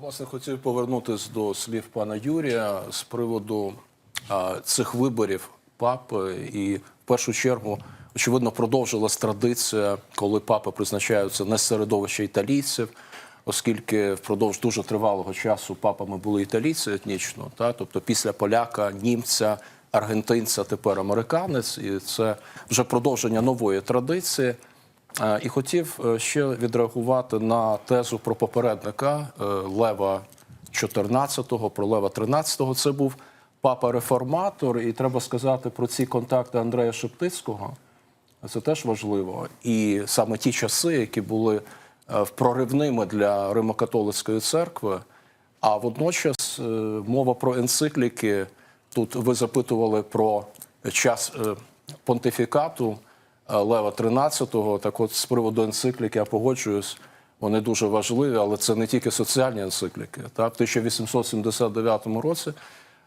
Власне, хотів повернутися до слів пана Юрія з приводу а, цих виборів папи. І в першу чергу, очевидно, продовжилась традиція, коли папи призначаються не з середовища італійців, оскільки впродовж дуже тривалого часу папами були італійці етнічно, та тобто після поляка, німця, аргентинця, тепер американець, і це вже продовження нової традиції. Е, І хотів е, ще відреагувати на тезу про попередника е, Лева 14-го, про Лева 13-го. Це був папа-реформатор, і треба сказати про ці контакти Андрея Шептицького. Це теж важливо. І саме ті часи, які були проривними для Римо-католицької церкви, а водночас мова про енцикліки. Тут ви запитували про час понтифікату Лева XIII. Так от з приводу енцикліки я погоджуюсь, вони дуже важливі, але це не тільки соціальні енцикліки. Так? В 1879 році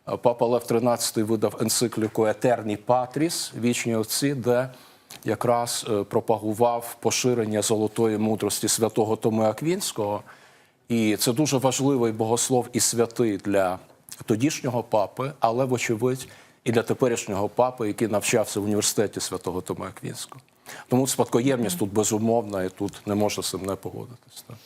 е, папа Лев XIII видав енцикліку Етерні Патріс, вічні отці, де якраз е, пропагував поширення золотої мудрості святого Томи Аквінського. І це дуже важливий богослов і святий для тодішнього папи, але, вочевидь, і для теперішнього папи, який навчався в університеті святого Тома Аквінського. Тому спадкоємність тут безумовна, і тут не можна з цим не погодитись. Так.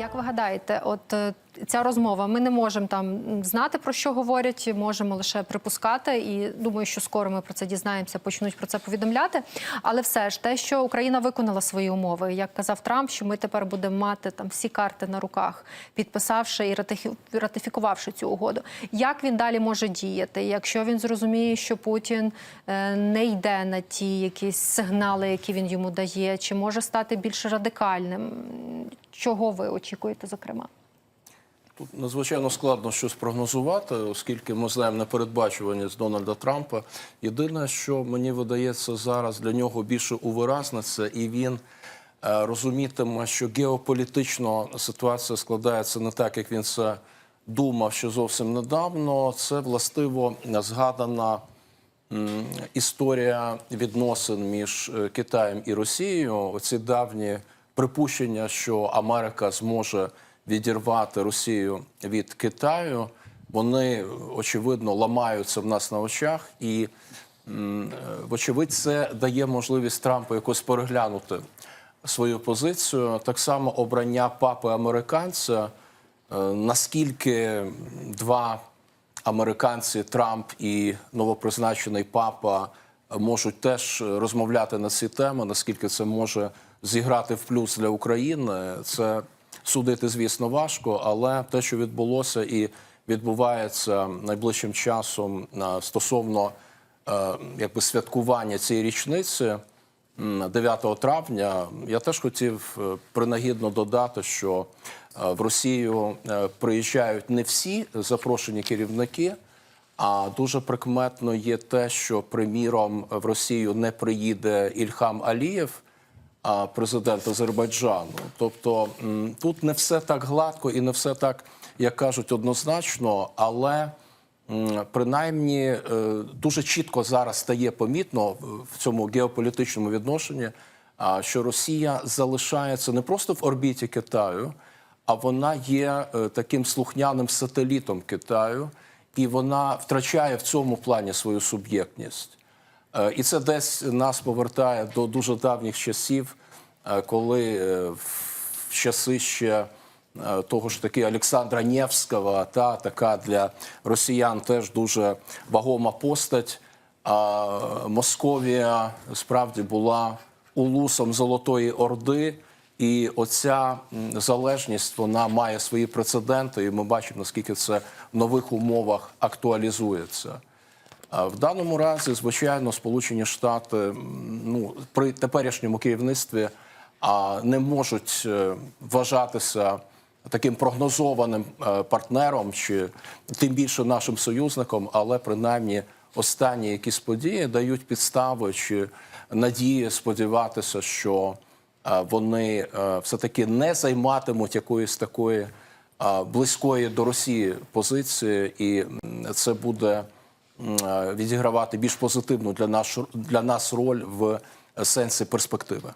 Як ви гадаєте, от е, ця розмова, ми не можемо там знати про що говорять, можемо лише припускати. І думаю, що скоро ми про це дізнаємося, почнуть про це повідомляти. Але все ж те, що Україна виконала свої умови, як казав Трамп, що ми тепер будемо мати там всі карти на руках, підписавши і ратифі- ратифікувавши цю угоду. Як він далі може діяти, якщо він зрозуміє, що Путін е, не йде на ті якісь сигнали, які він йому дає, чи може стати більш радикальним? Чого ви очікуєте, зокрема? Тут надзвичайно складно щось прогнозувати, оскільки ми знаємо непередбачуваність Дональда Трампа. Єдине, що мені видається зараз для нього більше увиразне, це і він е, розумітиме, що геополітично ситуація складається не так, як він це думав ще зовсім недавно. Це властиво згадана історія відносин між е, Китаєм і Росією. Оці давні припущення, що Америка зможе відірвати Росію від Китаю, вони очевидно ламаються в нас на очах, і е, вочевидь, це дає можливість Трампу якось переглянути свою позицію. Так само обрання папи американця, е, наскільки два американці Трамп і новопризначений папа можуть теж розмовляти на ці теми. Наскільки це може зіграти в плюс для України, це судити, звісно, важко, але те, що відбулося і відбувається найближчим часом е, стосовно е, якби святкування цієї річниці. м, 9 травня я теж хотів е, принагідно додати, що в Росію приїжджають не всі запрошені керівники. А дуже прикметно є те, що приміром в Росію не приїде Ільхам Алієв, президент Азербайджану. Тобто тут не все так гладко і не все так, як кажуть, однозначно, але принаймні е, дуже чітко зараз стає помітно в- цьому геополітичному відношенні, що Росія залишається не просто в орбіті Китаю, а вона є е, таким слухняним сателітом Китаю, і вона втрачає в цьому плані свою суб'єктність. Е, І це десь нас повертає до дуже давніх часів, е, коли е, в часи ще того ж таки Олександра Невського, та така для росіян теж дуже вагома постать. А Московія справді була улусом Золотої Орди. І оця залежність вона має свої прецеденти, і ми бачимо, наскільки це в нових умовах актуалізується. В даному разі, звичайно, Сполучені Штати ну, при теперішньому керівництві а, не можуть е, вважатися таким прогнозованим е, партнером чи тим більше нашим союзником, але принаймні останні якісь події дають підстави чи надії сподіватися, що е, вони е, все-таки не займатимуть якоїсь такої близької до Росії позиції, і це буде відігравати більш позитивну для нас, для нас роль в сенсі перспективи.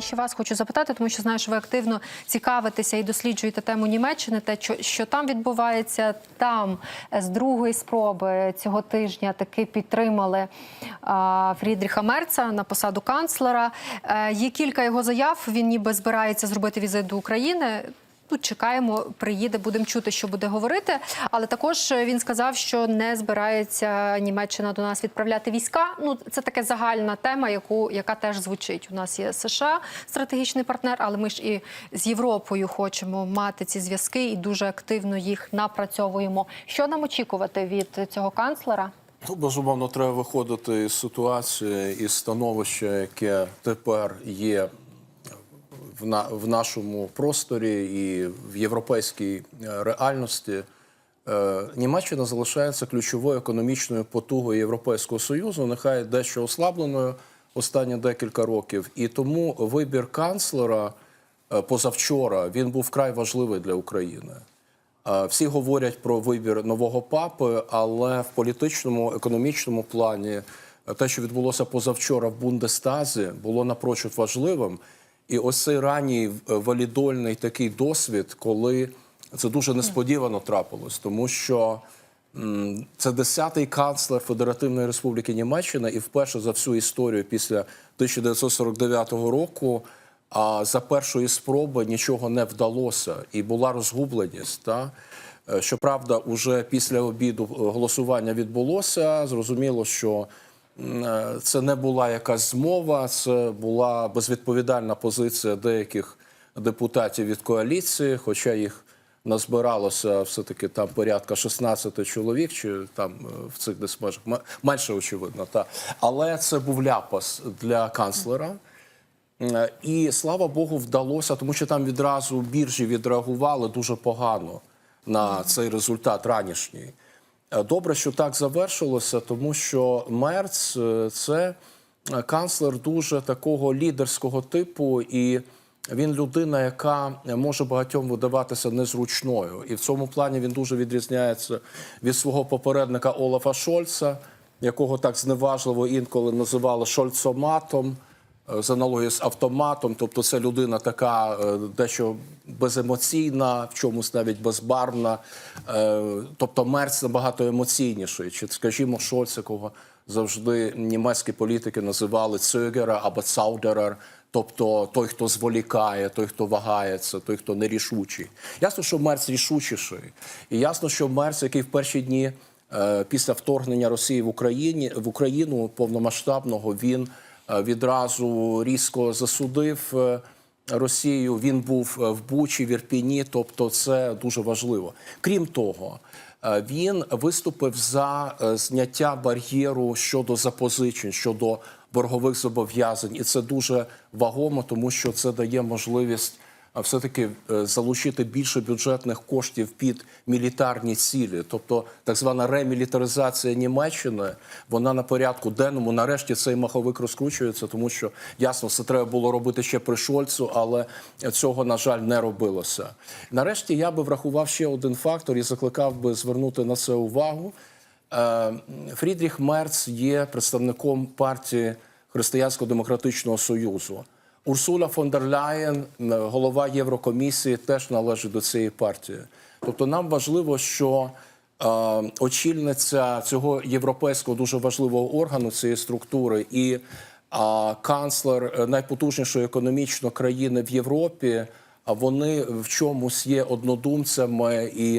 Пане ще вас хочу запитати, тому що знаю, що ви активно цікавитеся і досліджуєте тему Німеччини, те, що, там відбувається. Там е, з другої спроби цього тижня таки підтримали а, Фрідріха Мерца на посаду канцлера. Е, є кілька його заяв. Він ніби збирається зробити візит до України. Тут чекаємо, приїде, будемо чути, що буде говорити. Але також він сказав, що не збирається Німеччина до нас відправляти війська. Ну це така загальна тема, яку яка теж звучить. У нас є США стратегічний партнер, але ми ж і з Європою хочемо мати ці зв'язки і дуже активно їх напрацьовуємо. Що нам очікувати від цього канцлера? Ну, безумовно, треба виходити із ситуації, із становища, яке тепер є в, на, в нашому просторі і в європейській е, реальності. Е, Німеччина залишається ключовою економічною потугою Європейського Союзу, нехай дещо ослабленою останні декілька років. І тому вибір канцлера е, позавчора він був вкрай важливий для України. Всі говорять про вибір нового папи, але в політичному, економічному плані те, що відбулося позавчора в Бундестазі, було напрочуд важливим. І ось цей ранній е, валідольний такий досвід, коли це дуже несподівано трапилось, тому що це десятий канцлер Федеративної Республіки Німеччина, і вперше за всю історію після 1949 року. А за першої спроби нічого не вдалося, і була розгубленість. Та? Е, Щоправда, уже після обіду е, голосування відбулося. Зрозуміло, що це не була якась змова, це була безвідповідальна позиція деяких депутатів від коаліції, хоча їх назбиралося все-таки там порядка 16 чоловік, чи там е, в цих десь межах менше очевидно. Та. Але це був ляпас для канцлера. Е, І слава Богу, вдалося, тому що там відразу біржі відреагували дуже погано на цей результат ранішній. Е, Добре, що так завершилося, тому що Мерц е, це е, канцлер дуже такого лідерського типу, і він людина, яка може багатьом видаватися незручною. І в цьому плані він дуже відрізняється від свого попередника Олафа Шольца, якого так зневажливо інколи називали Шольцоматом з аналогією з автоматом, тобто це людина така е, дещо беземоційна, в чомусь навіть безбарвна. Е, Тобто Мерц набагато емоційніший. Чи, скажімо, Шольц, якого завжди німецькі політики називали цюгера або цаудерер, тобто той, хто зволікає, той, хто вагається, той, хто нерішучий. Ясно, що Мерц рішучіший. І ясно, що Мерц, який в перші дні е, після вторгнення Росії в Україні в Україну повномасштабного він е, відразу різко засудив е, Росію. Він був е, в Бучі, в Ірпіні, тобто це дуже важливо. Крім того, е, він виступив за е, зняття бар'єру щодо запозичень, щодо боргових зобов'язань, і це дуже вагомо, тому що це дає можливість а все-таки е, залучити більше бюджетних коштів під мілітарні цілі, тобто так звана ремілітаризація Німеччини, вона на порядку денному. Нарешті цей маховик розкручується, тому що ясно, це треба було робити ще при Шольцу, але цього на жаль не робилося. Нарешті я би врахував ще один фактор і закликав би звернути на це увагу. Е, Фрідріх Мерц є представником партії Християнсько-демократичного союзу. Урсула фон дер Ляєн, голова Єврокомісії, теж належить до цієї партії. Тобто нам важливо, що е, очільниця цього європейського дуже важливого органу цієї структури і а, канцлер е, найпотужнішої економічно країни в Європі, вони в чомусь є однодумцями і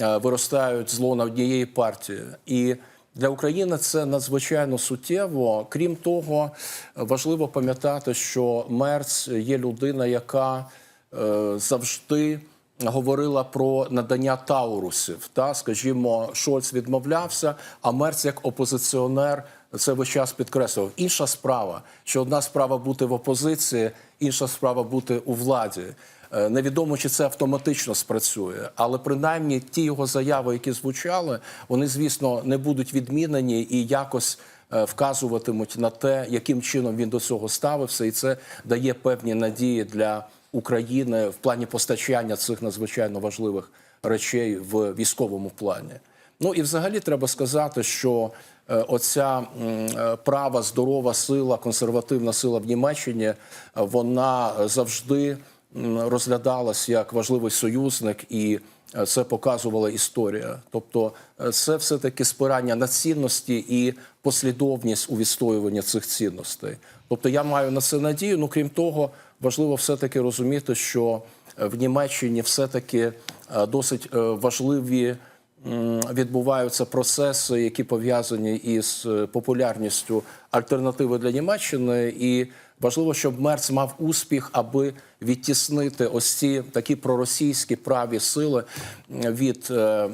е, виростають з лона однієї партії. І для України це надзвичайно суттєво. Крім того, важливо пам'ятати, що Мерц є людина, яка е, завжди говорила про надання таурусів. Та, скажімо, Шольц відмовлявся, а Мерц як опозиціонер це весь час підкреслював. Інша справа, що одна справа бути в опозиції, інша справа бути у владі. Е, Невідомо, чи це автоматично спрацює, але принаймні ті його заяви, які звучали, вони, звісно, не будуть відмінені і якось е, вказуватимуть на те, яким чином він до цього ставився, і це дає певні надії для України в плані постачання цих надзвичайно важливих речей в військовому плані. Ну і взагалі треба сказати, що е, оця права, здорова сила, консервативна сила в Німеччині, вона завжди розглядалась як важливий союзник, і е, це показувала історія. Тобто, е, це все таки спирання на цінності і послідовність у відстоюванні цих цінностей. Тобто, я маю на це надію. Ну крім того, важливо все таки розуміти, що е, в Німеччині все таки досить важливі відбуваються процеси, які пов'язані із популярністю альтернативи для Німеччини, і важливо, щоб Мерц мав успіх, аби відтіснити ось ці такі проросійські праві сили від е, е,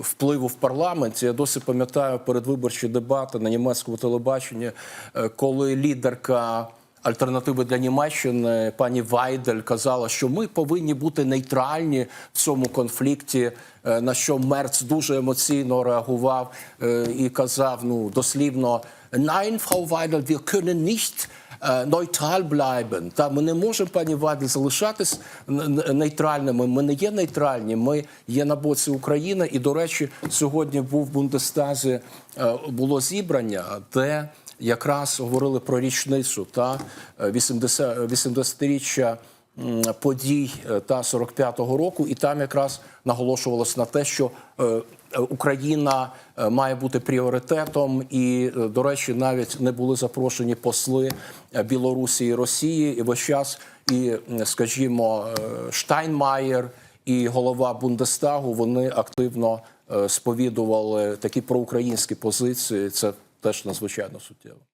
впливу в парламенті. Я досі пам'ятаю передвиборчі дебати на німецькому телебаченні, е, коли лідерка. Альтернативи для Німеччини пані Вайдель казала, що ми повинні бути нейтральні в цьому конфлікті. е, На що Мерц дуже емоційно реагував е, і казав: ну дослівно Nein, Frau Weidel, wir können nicht neutral bleiben. Та ми не можемо, пані Вайдель, залишатись нейтральними. Ми не є нейтральні. Ми є на боці України. І до речі, сьогодні був в Бундестазі е, було зібрання, де якраз говорили про річницю та е, 80 80-річчя подій е, та 45-го року, і там якраз наголошувалось на те, що е, е, Україна е, має бути пріоритетом, і е, до речі, навіть не були запрошені посли е, Білорусі і Росії, і весь час, і скажімо, е, Штайнмаєр і голова Бундестагу вони активно е, сповідували такі проукраїнські позиції. Це теж надзвичайно суттєво.